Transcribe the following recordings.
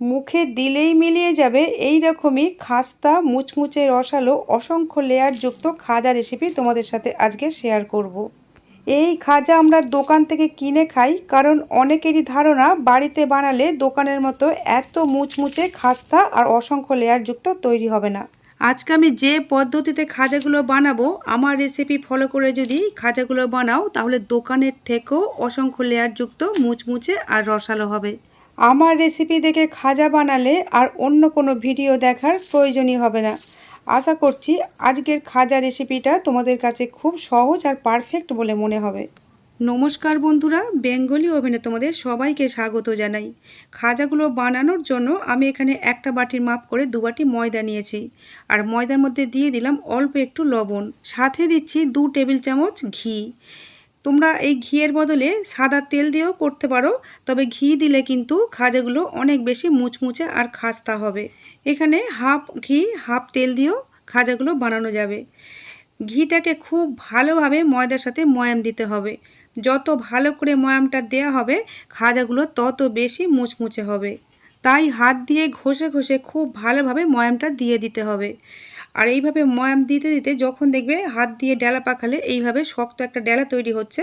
মুখে দিলেই মিলিয়ে যাবে এই রকমই খাস্তা, মুচমুচে রসালো, অসংখ্য লেয়ারযুক্ত খাজা রেসিপি তোমাদের সাথে আজকে শেয়ার করব। এই খাজা আমরা দোকান থেকে কিনে খাই, কারণ অনেকেরই ধারণা বাড়িতে বানালে দোকানের মতো এত মুচমুচে খাস্তা আর অসংখ্য লেয়ারযুক্ত তৈরি হবে না আজকে আমি যে পদ্ধতিতে খাজাগুলো বানাবো, আমার রেসিপি ফলো করে যদি খাজাগুলো বানাও, তাহলে দোকানের থেকেও অসংখ্য লেয়ারযুক্ত মুচমুচে আর রসালো হবে আমার রেসিপি দেখে খাজা বানালে আর অন্য কোনো ভিডিও দেখার প্রয়োজনই হবে না। আশা করছি আজকের খাজা রেসিপিটা তোমাদের কাছে খুব সহজ আর পারফেক্ট বলে মনে হবে। নমস্কার বন্ধুরা, বেঙ্গলি ওভেনে তোমাদের সবাইকে স্বাগত জানাই। খাজাগুলো বানানোর জন্য আমি এখানে একটা বাটির মাপ করে দু বাটি ময়দা নিয়েছি। আর ময়দার মধ্যে দিয়ে দিলাম অল্প একটু লবণ। সাথে দিচ্ছি দু টেবিল চামচ ঘি। তোমরা এই ঘিয়ের বদলে সাদা তেল দিয়েও করতে পারো, তবে ঘি দিলে কিন্তু খাজাগুলো অনেক বেশি মুচমুচে আর খাস্তা হবে। এখানে হাফ ঘি, হাফ তেল দিয়েও খাজাগুলো বানানো যাবে। ঘিটাকে খুব ভালোভাবে ময়দার সাথে ময়াম দিতে হবে। যত ভালো করে ময়ামটা দেওয়া হবে, খাজাগুলো তত বেশি মুচমুচে হবে। তাই হাত দিয়ে ঘষে ঘষে খুব ভালোভাবে ময়ামটা দিয়ে দিতে হবে। আর এইভাবে ময়াম দিতে দিতে যখন দেখবে হাত দিয়ে ডেলা পাখালে এইভাবে শক্ত একটা ডেলা তৈরি হচ্ছে,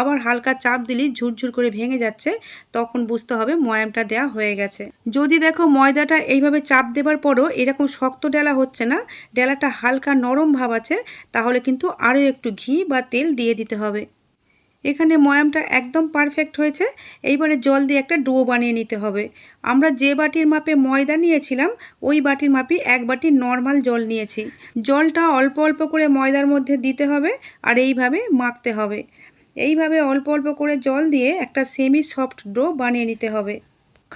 আবার হালকা চাপ দিলেই ঝুরঝুর করে ভেঙে যাচ্ছে, তখন বুঝতে হবে ময়ামটা দেয়া হয়ে গেছে। যদি দেখো ময়দাটা এইভাবে চাপ দেবার পরও এরকম শক্ত ডেলা হচ্ছে না, ডেলাটা হালকা নরম ভাব আছে, তাহলে কিন্তু আরও একটু ঘি বা তেল দিয়ে দিতে হবে। এখানে ময়ামটা একদম পারফেক্ট হয়েছে। এইবারে জল দিয়ে একটা ডো বানিয়ে নিতে হবে। আমরা যে বাটির মাপে ময়দা নিয়েছিলাম, ওই বাটির মাপে এক বাটি নর্মাল জল নিয়েছি। জলটা অল্প অল্প করে ময়দার মধ্যে দিতে হবে আর এইভাবে মাখতে হবে। এইভাবে অল্প অল্প করে জল দিয়ে একটা সেমি সফট ডো বানিয়ে নিতে হবে।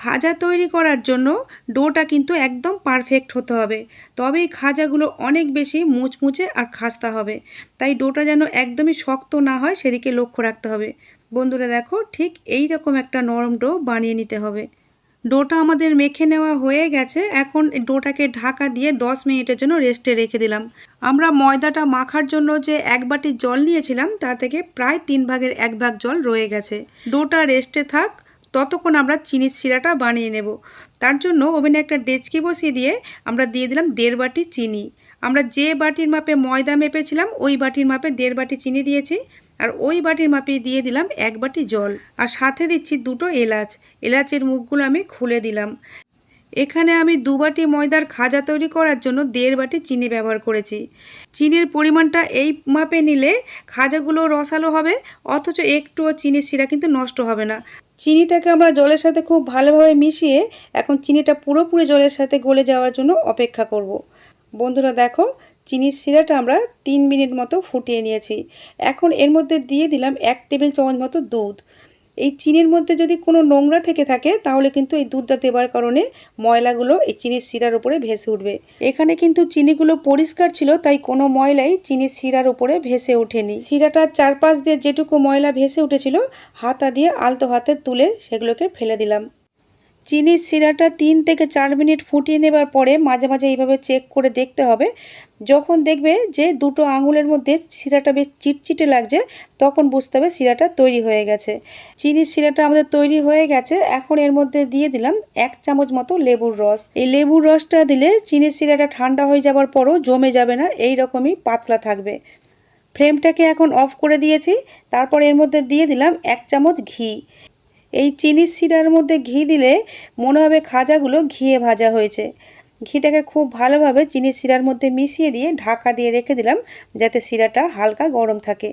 খাজা তৈরি করার জন্য ডোটা কিন্তু একদম পারফেক্ট হতে হবে। তবেই খাজাগুলো অনেক বেশি মুচমুচে আর খাস্তা হবে। তাই ডোটা যেন একদমই শক্ত না হয় সেদিকে লক্ষ্য রাখতে হবে। বন্ধুরা দেখো, ঠিক এই রকম একটা নরম ডো বানিয়ে নিতে হবে। ডোটা আমাদের মেখে নেওয়া হয়ে গেছে। এখন ডোটাকে ঢাকা দিয়ে 10 মিনিটের জন্য রেস্টে রেখে দিলাম। আমরা ময়দাটা মাখার জন্য যে এক বাটি জল নিয়েছিলাম, তা থেকে প্রায় তিন ভাগের এক ভাগ জল রয়ে গেছে। ডোটা রেস্টে থাক। ততক্ষণ আমরা চিনির শিরাটা বানিয়ে নেব। তার জন্য ওভেনে একটা ডেচকি বসিয়ে দিয়ে আমরা দিয়ে দিলাম দেড় বাটি চিনি। আমরা যে বাটির মাপে ময়দা মেপেছিলাম, ওই বাটির মাপে দেড় বাটি চিনি দিয়েছি আর ওই বাটির মাপে দিয়ে দিলাম এক বাটি জল। আর সাথে দিচ্ছি দুটো এলাচ। এলাচের মুখগুলো আমি খুলে দিলাম। এখানে আমি দু বাটি ময়দার খাজা তৈরি করার জন্য দেড় বাটি চিনি ব্যবহার করেছি। চিনির পরিমাণটা এই মাপে নিলে খাজাগুলো রসালো হবে, অথচ একটুও চিনির শিরা কিন্তু নষ্ট হবে না। চিনিটাকে আমরা জলের সাথে খুব ভালোভাবে মিশিয়ে এখন চিনিটা পুরোপুরি জলের সাথে গলে যাওয়ার জন্য অপেক্ষা করব। বন্ধুরা দেখো, চিনির শিরাটা আমরা তিন মিনিট মতো ফুটিয়ে নিয়েছি। এখন এর মধ্যে দিয়ে দিলাম এক টেবিল চামচ মতো দুধ। এই চিনির মধ্যে যদি কোনো নোংরা থেকে থাকে, তাহলে কিন্তু এই দুধটা দেবার কারণে ময়লাগুলো এই চিনির শিরার উপরে ভেসে উঠবে। এখানে কিন্তু চিনিগুলো পরিষ্কার ছিল, তাই কোনো ময়লাই চিনির শিরার উপরে ভেসে ওঠেনি। শিরাটার চারপাশ দিয়ে যেটুকু ময়লা ভেসে উঠেছিল, হাতা দিয়ে আলতো হাতে তুলে সেগুলোকে ফেলে দিলাম। চিনির শিরাটা তিন থেকে চার মিনিট ফুটিয়ে নেবার পরে মাঝে মাঝে এইভাবে চেক করে দেখতে হবে। যখন দেখবে যে দুটো আঙুলের মধ্যে শিরাটা বেশ চিটচিটে লাগছে, তখন বুঝতে হবে শিরাটা তৈরি হয়ে গেছে। চিনির শিরাটা আমাদের তৈরি হয়ে গেছে। এখন এর মধ্যে দিয়ে দিলাম এক চামচ মতো লেবুর রস। এই লেবুর রসটা দিলে চিনির শিরাটা ঠান্ডা হয়ে যাবার পরও জমে যাবে না এই রকমই পাতলা থাকবে। ফ্লেমটাকে এখন অফ করে দিয়েছি। তারপর এর মধ্যে দিয়ে দিলাম এক চামচ ঘি। এই চিনির শিরার মধ্যে ঘি দিলে মনে হবে খাজাগুলো ঘিয়ে ভাজা হয়েছে। ঘিটাকে খুব ভালোভাবে চিনির শিরার মধ্যে মিশিয়ে দিয়ে ঢাকা দিয়ে রেখে দিলাম, যাতে শিরাটা হালকা গরম থাকে।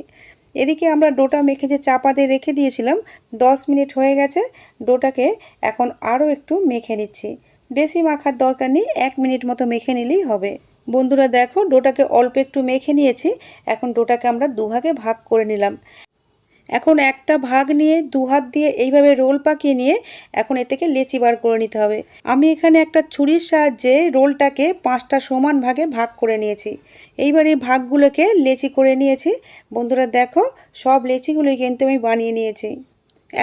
এদিকে আমরা ডোটা মেখে যে চাপা দিয়ে রেখে দিয়েছিলাম, দশ মিনিট হয়ে গেছে, ডোটাকে এখন আরও একটু মেখে নিচ্ছি। বেশি মাখার দরকার নেই, এক মিনিট মতো মেখে নিলেই হবে। বন্ধুরা দেখো, ডোটাকে অল্প একটু মেখে নিয়েছি, এখন ডোটাকে আমরা দুভাগে ভাগ করে নিলাম। এখন একটা ভাগ নিয়ে দু হাত দিয়ে এইভাবে রোল পাকিয়ে নিয়ে এখন এ থেকে লেচি বার করে নিতে হবে। আমি এখানে একটা ছুরির সাহায্যে রোলটাকে পাঁচটা সমান ভাগে ভাগ করে নিয়েছি। এইবার এই ভাগগুলোকে লেচি করে নিয়েছি। বন্ধুরা দেখো, সব লেচিগুলোই কিন্তু আমি বানিয়ে নিয়েছি।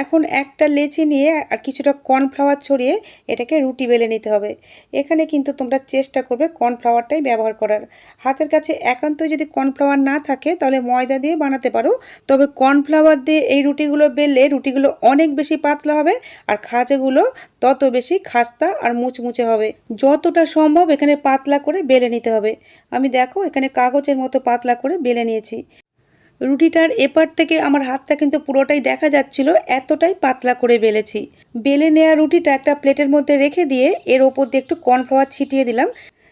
এখন একটা লেচি নিয়ে আর কিছুটা কর্নফ্লাওয়ার ছড়িয়ে এটাকে রুটি বেলে নিতে হবে। এখানে কিন্তু তোমরা চেষ্টা করবে কর্নফ্লাওয়ারটাই ব্যবহার করার। হাতের কাছে একান্তই যদি কর্নফ্লাওয়ার না থাকে, তাহলে ময়দা দিয়ে বানাতে পারো। তবে কর্নফ্লাওয়ার দিয়ে এই রুটিগুলো বেললে রুটিগুলো অনেক বেশি পাতলা হবে আর খাজাগুলো তত বেশি খাস্তা আর মুচমুচে হবে। যতটা সম্ভব এখানে পাতলা করে বেলে নিতে হবে। আমি দেখো এখানে কাগজের মতো পাতলা করে বেলে নিয়েছি। রুটিটার এপার থেকে আমার হাতটা কিন্তু পুরোটাই দেখা যাচ্ছিল, এতটাই পাতলা করে বেলেছি। বেলে নেওয়া রুটিটা একটা প্লেটের মধ্যে রেখে দিয়ে এর ওপর দিয়ে একটু কর্নফ্লাওয়ার ছিটিয়ে দিলাম,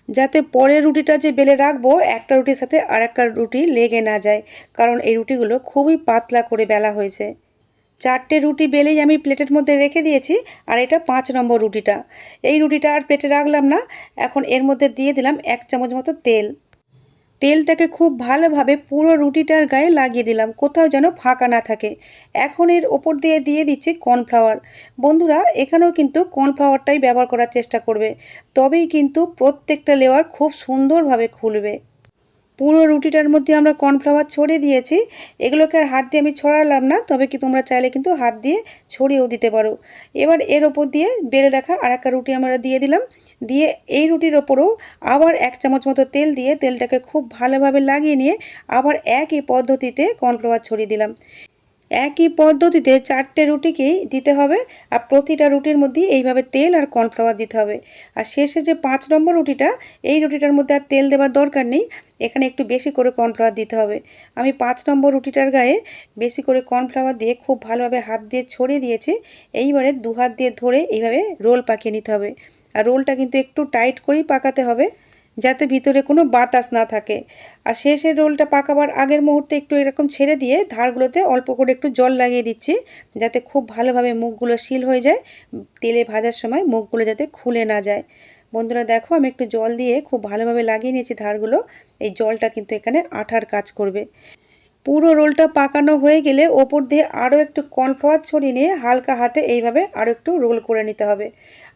যাতে পরের রুটিটা যে বেলে রাখব, একটা রুটির সাথে আর একটা রুটি লেগে না যায়, কারণ এই রুটিগুলো খুবই পাতলা করে বেলা হয়েছে। চারটে রুটি বেলেই আমি প্লেটের মধ্যে রেখে দিয়েছি, আর এটা পাঁচ নম্বর রুটিটা। এই রুটিটা আর প্লেটে রাখলাম না, এখন এর মধ্যে দিয়ে দিলাম এক চামচ মতো তেল। তেলটাকে খুব ভালোভাবে পুরো রুটিটার গায়ে লাগিয়ে দিলাম, কোথাও যেন ফাঁকা না থাকে। এখন এর ওপর দিয়ে দিয়ে দিচ্ছি কর্নফ্লাওয়ার। বন্ধুরা, এখানেও কিন্তু কর্নফ্লাওয়ারটাই ব্যবহার করার চেষ্টা করবে। তবেই কিন্তু প্রত্যেকটা লেয়ার খুব সুন্দরভাবে খুলবে। পুরো রুটিটার মধ্যে আমরা কর্নফ্লাওয়ার ছড়িয়ে দিয়েছি। এগুলোকে আর হাত দিয়ে আমি ছড়ালাম না, তবে কি তোমরা চাইলে কিন্তু হাত দিয়ে ছড়িয়েও দিতে পারো। এবার এর ওপর দিয়ে বেড়ে রাখা আর একটা রুটি আমরা দিয়ে দিলাম। দিয়ে এই রুটির ওপরও আবার এক চামচ মতো তেল দিয়ে তেলটাকে খুব ভালোভাবে লাগিয়ে নিয়ে আবার একই পদ্ধতিতে কর্নফ্লাওয়ার ছড়িয়ে দিলাম। একই পদ্ধতিতে চারটে রুটিকেই দিতে হবে আর প্রতিটা রুটির মধ্যে এইভাবে তেল আর কর্নফ্লাওয়ার দিতে হবে। আর শেষে যে পাঁচ নম্বর রুটিটা, এই রুটিটার মধ্যে আর তেল দেওয়ার দরকার নেই, এখানে একটু বেশি করে কর্নফ্লাওয়ার দিতে হবে। আমি পাঁচ নম্বর রুটিটার গায়ে বেশি করে কর্নফ্লাওয়ার দিয়ে খুব ভালোভাবে হাত দিয়ে ছড়িয়ে দিয়েছি, এইবারে দু হাত দিয়ে ধরে এইভাবে রোল পাকিয়ে নিতে হবে। আর রোলটা কিন্তু একটু টাইট করেই পাকাতে হবে, যাতে ভিতরে কোনো বাতাস না থাকে। আর শেষের রোলটা পাকাবার আগের মুহূর্তে একটু এরকম ছেড়ে দিয়ে ধারগুলোতে অল্প করে একটু জল লাগিয়ে দিচ্ছি, যাতে খুব ভালোভাবে মুখগুলো শিল হয়ে যায়, তেলে ভাজার সময় মুখগুলো যাতে খুলে না যায়। বন্ধুরা দেখো, আমি একটু জল দিয়ে খুব ভালোভাবে লাগিয়ে নিয়েছি ধারগুলো, এই জলটা কিন্তু এখানে আঠার কাজ করবে। পুরো রোলটা পাকানো হয়ে গেলে ওপর দিয়ে আরও একটু কর্নফ্লাওয়ার ছড়িয়ে নিয়ে হালকা হাতে এইভাবে আরও একটু রোল করে নিতে হবে।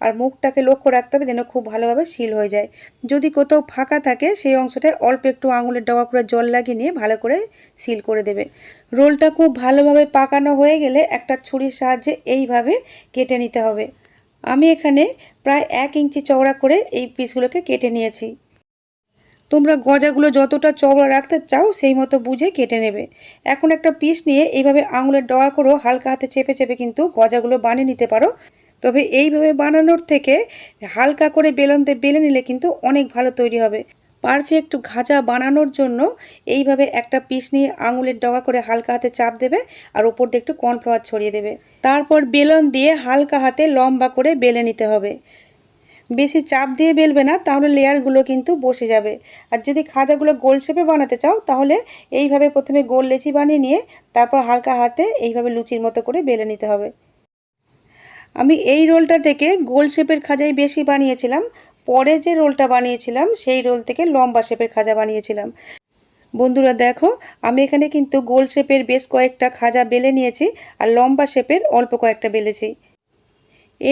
আর মুখটাকে লক্ষ্য রাখতে হবে যেন খুব ভালোভাবে সিল হয়ে যায়। যদি কোথাও ফাঁকা থাকে সেই অংশটায় অল্প একটু আঙুলের ডগা করে জল লাগিয়ে নিয়ে ভালো করে সিল করে দেবে। রোলটা খুব ভালোভাবে পাকানো হয়ে গেলে একটা ছুরির সাহায্যে এইভাবে কেটে নিতে হবে। আমি এখানে প্রায় এক ইঞ্চি চওড়া করে এই পিসগুলোকে কেটে নিয়েছি। তোমরা গজাগুলো যতটা চওড়া রাখতে চাও সেই মতো বুঝে কেটে নেবে। এখন একটা পিস নিয়ে এইভাবে আঙুলের ডগা করেও হালকা হাতে চেপে চেপে কিন্তু গজাগুলো বানিয়ে নিতে পারো। তবে এইভাবে বানানোর থেকে হালকা করে বেলনতে বেলে নিলে কিন্তু অনেক ভালো তৈরি হবে। পারফেক্ট ঘাজা বানানোর জন্য এইভাবে একটা পিস নিয়ে আঙুলের ডগা করে হালকা হাতে চাপ দেবে আর ওপর দিয়ে একটু কর্নফ্লাওয়ার ছড়িয়ে দেবে। তারপর বেলন দিয়ে হালকা হাতে লম্বা করে বেলে নিতে হবে। বেশি চাপ দিয়ে বেলবে না, তাহলে লেয়ারগুলো কিন্তু বসে যাবে। আর যদি খাজাগুলো গোল শেপে বানাতে চাও, তাহলে এইভাবে প্রথমে গোল লেচি বানিয়ে নিয়ে তারপর হালকা হাতে এইভাবে লুচির মতো করে বেলে নিতে হবে। আমি এই রোলটা থেকে গোল শেপের খাজাই বেশি বানিয়েছিলাম। পরে যে রোলটা বানিয়েছিলাম, সেই রোল থেকে লম্বা শেপের খাজা বানিয়েছিলাম। বন্ধুরা দেখো, আমি এখানে কিন্তু গোল শেপের বেশ কয়েকটা খাজা বেলে নিয়েছি, আর লম্বা শেপের অল্প কয়েকটা বেলেছি।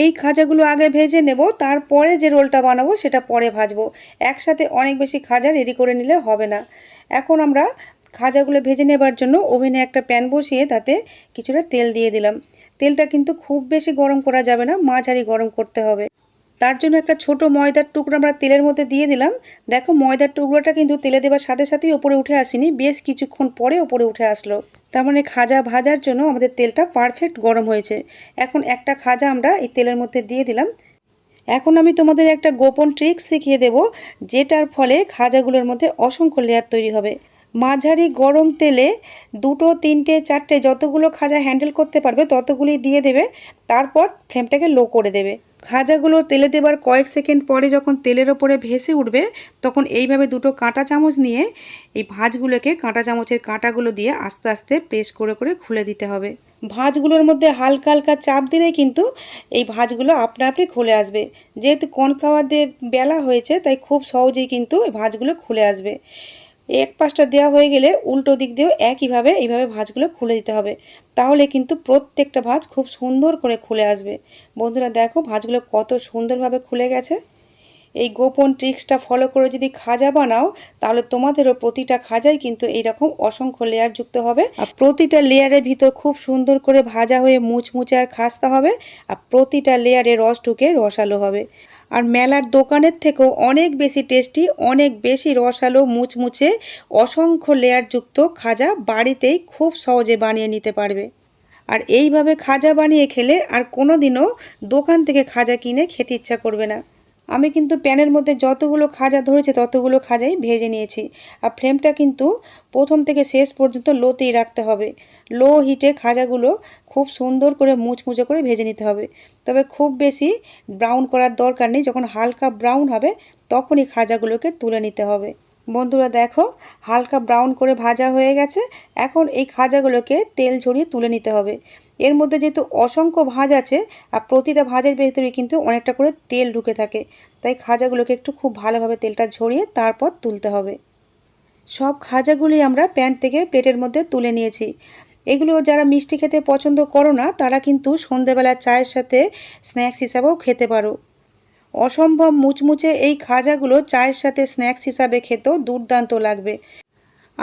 এই খাজাগুলো আগে ভেজে নেব, তারপরে যে রোলটা বানাবো সেটা পরে ভাজবো। একসাথে অনেক বেশি খাজা রেডি করে নিলে হবে না। এখন আমরা খাজাগুলো ভেজে নেবার জন্য ওভেনে একটা প্যান বসিয়ে তাতে কিছুটা তেল দিয়ে দিলাম। তেলটা কিন্তু খুব বেশি গরম করা যাবে না, মাঝারি গরম করতে হবে। তার জন্য একটা ছোট ময়দার টুকরো আমরা তেলের মধ্যে দিয়ে দিলাম। দেখো ময়দার টুকরোটা কিন্তু তেলে দেওয়ার সাথে সাথেই ওপরে উঠে আসেনি। বেশ কিছুক্ষণ পরে ওপরে উঠে আসলো। তার মানে খাজা ভাজার জন্য আমাদের তেলটা পারফেক্ট গরম হয়েছে। এখন একটা খাজা আমরা এই তেলের মধ্যে দিয়ে দিলাম। এখন আমি তোমাদের একটা গোপন ট্রিক শিখিয়ে দেব, যেটার ফলে খাজাগুলোর মধ্যে অসংখ্য লেয়ার তৈরি হবে। মাঝারি গরম তেলে দুটো, তিনটে, চারটে যতগুলো খাজা হ্যান্ডেল করতে পারবে ততগুলি দিয়ে দেবে। তারপর ফ্লেমটাকে লো করে দেবে। খাজাগুলো তেলে দেবার কয়েক সেকেন্ড পরে যখন তেলের ওপরে ভেসে উঠবে, তখন এইভাবে দুটো কাঁটা চামচ নিয়ে এই ভাজগুলোকে কাঁটা চামচের কাঁটাগুলো দিয়ে আস্তে আস্তে প্রেস করে করে খুলে দিতে হবে। ভাজগুলোর মধ্যে হালকা হালকা চাপ দিলে কিন্তু এই ভাঁজগুলো আপনা আপনি খুলে আসবে। যেহেতু কর্নফ্লাওয়ার দিয়ে বেলা হয়েছে, তাই খুব সহজেই কিন্তু ভাঁজগুলো খুলে আসবে। এক পাশটা দেওয়া হয়ে গেলে উল্টো দিক দিয়েও একইভাবে এইভাবে ভাঁজগুলো খুলে দিতে হবে। তাহলে কিন্তু প্রত্যেকটা ভাঁজ খুব সুন্দর করে খুলে আসবে। বন্ধুরা দেখো ভাঁজগুলো কত সুন্দরভাবে খুলে গেছে। এই গোপন ট্রিক্সটা ফলো করে যদি খাজা বানাও, তাহলে তোমাদেরও প্রতিটা খাজাই কিন্তু এইরকম অসংখ্য লেয়ার যুক্ত হবে। আর প্রতিটা লেয়ারের ভিতর খুব সুন্দর করে ভাজা হয়ে মুচমুচে আর খাস্তা হবে। আর প্রতিটা লেয়ারে রস ঢুকে রসালো হবে। আর মেলার দোকানের থেকেও অনেক বেশি টেস্টি, অনেক বেশি রসালো, মুচমুচে, অসংখ্য লেয়ারযুক্ত খাজা বাড়িতেই খুব সহজে বানিয়ে নিতে পারবে। আর এইভাবে খাজা বানিয়ে খেলে আর কোনো দিনও দোকান থেকে খাজা কিনে খেতে ইচ্ছা করবে না। আমি কিন্তু প্যানের মধ্যে যতগুলো খাজা ধরেছে, ততগুলো খাজাই ভেজে নিয়েছি। আর ফ্লেমটা কিন্তু প্রথম থেকে শেষ পর্যন্ত লোতেই রাখতে হবে। লো হিটে খাজাগুলো খুব সুন্দর করে মুচমুচে করে ভেজে নিতে হবে। তবে খুব বেশি ব্রাউন করার দরকার নেই। যখন হালকা ব্রাউন হবে, তখনই খাজাগুলোকে তুলে নিতে হবে। বন্ধুরা, দেখো, হালকা ব্রাউন করে ভাজা হয়ে গেছে। এখন এই খাজাগুলোকে তেল ঝরিয়ে তুলে নিতে হবে। এর মধ্যে যেহেতু অসংখ্য ভাজ আছে, আর প্রতিটা ভাজের ভেতরে কিন্তু অনেকটা করে তেল ঢুকে থাকে। তাই খাজাগুলোকে একটু খুব ভালোভাবে তেলটা ঝরিয়ে তারপর তুলতে হবে। সব খাজাগুলি আমরা প্যান থেকে প্লেটের মধ্যে তুলে নিয়েছি। এগুলো যারা মিষ্টি খেতে পছন্দ করো না, তারা কিন্তু সন্ধেবেলা চায়ের সাথে স্ন্যাক্স হিসাবেও খেতে পারো। অসম্ভব মুচমুচে এই খাজাগুলো চায়ের সাথে স্ন্যাক্স হিসাবে খেতেও দুর্দান্ত লাগবে।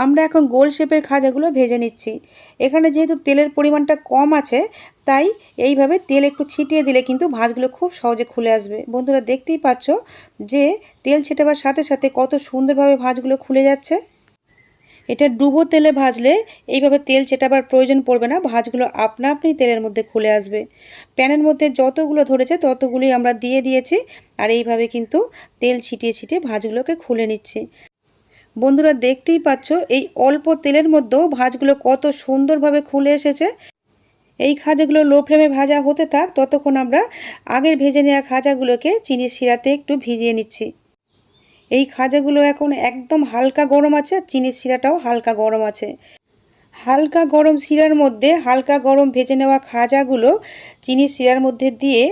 আমরা এখন গোল শেপের খাজাগুলো ভেজে নিচ্ছি। এখানে যেহেতু তেলের পরিমাণটা কম আছে, তাই এইভাবে তেল একটু ছিটিয়ে দিলে কিন্তু ভাঁজগুলো খুব সহজে খুলে আসবে। বন্ধুরা দেখতেই পাচ্ছ যে তেল ছেটাবার সাথে সাথে কত সুন্দরভাবে ভাঁজগুলো খুলে যাচ্ছে। এটা ডুবো তেলে ভাজলে এইভাবে তেল চেটাবার প্রয়োজন পড়বে না, ভাজগুলো আপনা আপনি তেলের মধ্যে খুলে আসবে। প্যানের মধ্যে যতগুলো ধরেছে ততগুলি আমরা দিয়ে দিয়েছি, আর এইভাবে কিন্তু তেল ছিটিয়ে ছিটিয়ে ভাজগুলোকে খুলে নিচ্ছি। বন্ধুরা দেখতেই পাচ্ছ, এই অল্প তেলের মধ্যেও ভাজগুলো কত সুন্দরভাবে খুলে এসেছে। এই খাজাগুলো লো ফ্লেমে ভাজা হতে থাক, ততক্ষণ আমরা আগের ভেজে নেওয়া খাজাগুলোকে চিনির শিরাতে একটু ভিজিয়ে নিচ্ছি। এই খাজাগুলো এখন একদম হালকা গরম আছে, আর চিনির শিরাটাও হালকা গরম আছে। হালকা গরম শিরার মধ্যে হালকা গরম ভেজে নেওয়া খাজাগুলো চিনির শিরার মধ্যে দিয়ে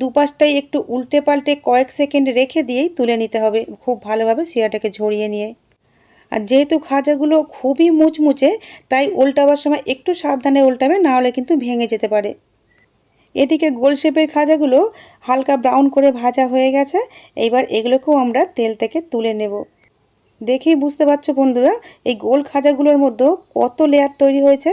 দুপাশটাই একটু উল্টে পাল্টে কয়েক সেকেন্ড রেখে দিয়েই তুলে নিতে হবে, খুব ভালোভাবে শিরাটাকে ঝরিয়ে নিয়ে। আর যেহেতু খাজাগুলো খুবই মুচমুচে, তাই উল্টাবার সময় একটু সাবধানে উল্টাবে নাহলে কিন্তু ভেঙে যেতে পারে। এদিকে গোল শেপের খাজাগুলো হালকা ব্রাউন করে ভাজা হয়ে গেছে, এইবার এগুলোকেও আমরা তেল থেকে তুলে নেব। দেখেই বুঝতে পারছ বন্ধুরা, এই গোল খাজাগুলোর মধ্যে কত লেয়ার তৈরি হয়েছে।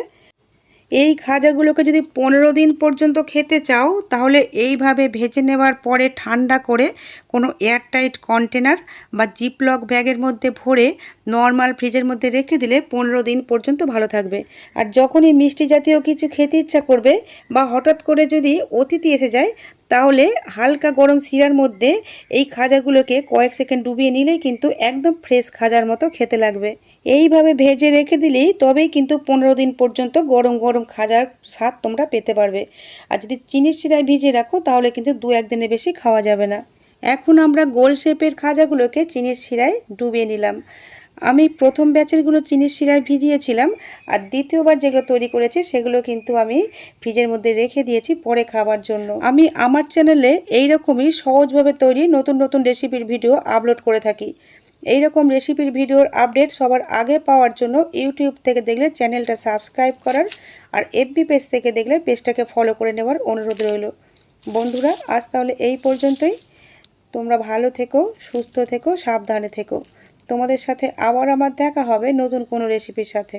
এই খাজাগুলোকে যদি পনেরো দিন পর্যন্ত খেতে চাও, তাহলে এইভাবে ভেজে নেওয়ার পরে ঠান্ডা করে কোনো এয়ারটাইট কন্টেনার বা জিপলক ব্যাগের মধ্যে ভরে নর্মাল ফ্রিজের মধ্যে রেখে দিলে পনেরো দিন পর্যন্ত ভালো থাকবে। আর যখনই মিষ্টি জাতীয় কিছু খেতে ইচ্ছা করবে বা হঠাৎ করে যদি অতিথি এসে যায় তাহলে হালকা গরম শিরার মধ্যে এই খাজাগুলোকে কয়েক সেকেন্ড ডুবিয়ে নিলেই কিন্তু একদম ফ্রেশ খাজার মতো খেতে লাগবে। এইভাবে ভেজে রেখে দিলেই তবেই কিন্তু পনেরো দিন পর্যন্ত গরম গরম খাজার স্বাদ তোমরা পেতে পারবে। আর যদি চিনির শিরায় ভিজিয়ে রাখো, তাহলে কিন্তু দু একদিনের বেশি খাওয়া যাবে না। এখন আমরা গোল শেপের খাজাগুলোকে চিনির শিরায় ডুবিয়ে নিলাম। আমি প্রথম ব্যাচেরগুলো চিনির শিরায় ভিজিয়েছিলাম আর দ্বিতীয়বার যেগুলো তৈরি করেছি সেগুলো কিন্তু আমি ফ্রিজের মধ্যে রেখে দিয়েছি পরে খাবার জন্য। আমি আমার চ্যানেলে এই রকমই সহজভাবে তৈরি নতুন নতুন রেসিপির ভিডিও আপলোড করে থাকি। এই রকম রেসিপির ভিডিওর আপডেট সবার আগে পাওয়ার জন্য ইউটিউব থেকে দেখলে চ্যানেলটা সাবস্ক্রাইব করার আর এফবি পেজ থেকে দেখলে পেজটাকে ফলো করে নেওয়ার অনুরোধ রইল। বন্ধুরা, আজ তাহলে এই পর্যন্তই। তোমরা ভালো থেকো, সুস্থ থেকো, সাবধানে থেকো। তোমাদের সাথে আবার আমার দেখা হবে নতুন কোনো রেসিপির সাথে।